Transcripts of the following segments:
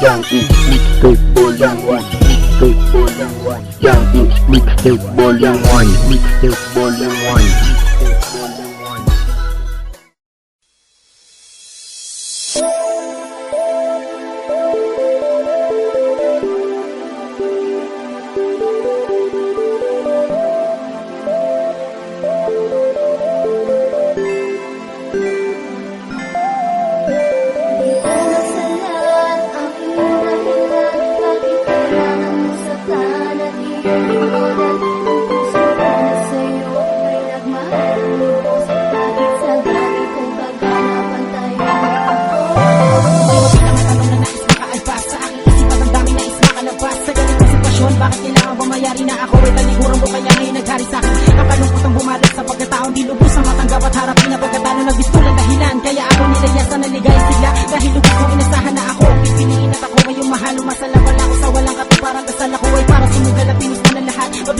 Young Mixtape Volume 1 Mixtape Volume 1 Young Mixtape Volume 1 Mixtape Volume 1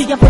día por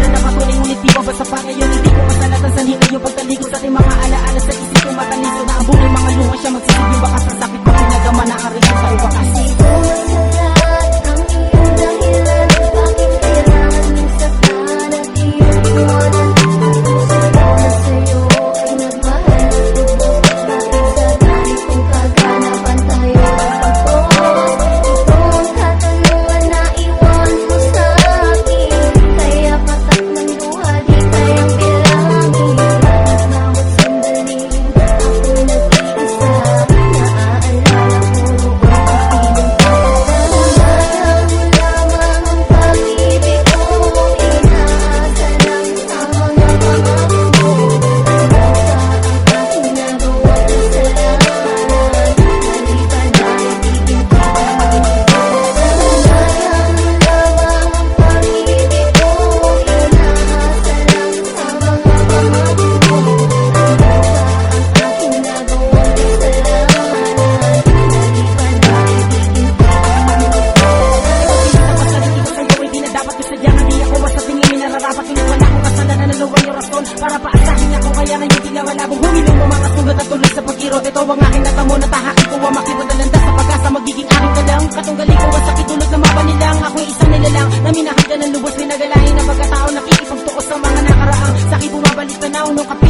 Ikaw ang aking natamo na taha. Ikaw ang makita dalanda sa pag-asa Magiging aking kalang Katunggali ko ang sakit dulot na mapanilang Ako'y isang nilalang. Na minahanda ng lubos Pinagalain. Ang pagkatao Nakikipagtuos sa mga nakaraang. Sakit bumabalik tanaw nung kapit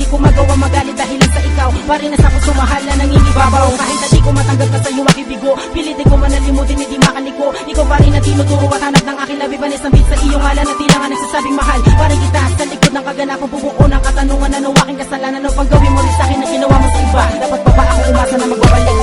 Di ko magawa magalit dahil sa ikaw. Pari na sa puso mahal na nangingibabaw. Kahit na di ko matanggap na sa'yo ang ibigo Pilitin ko manalimutin, hindi makaliko Ikaw pa rin na tinuturo at hanap ng aking labibanis Ang beat sa iyong ala na tila nga nagsasabing mahal. Pari kita sa likod ng kaganapan Bubuo ng katanungan. Ano na nawaking kasalanan? Ano o paggawi mo rin sa'kin na ginawa mo sa iba? Dapat pa ba ako umasa na magbabalik?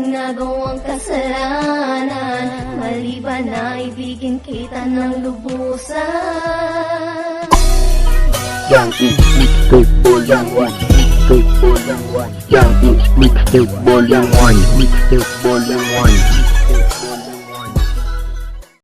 Nagawang kasalanan. Maliban na ibigin kita ng lubusan. Yang is mixtape volume 1 Mixtape volume 1 Yang is mixtape volume 1 Mixtape volume 1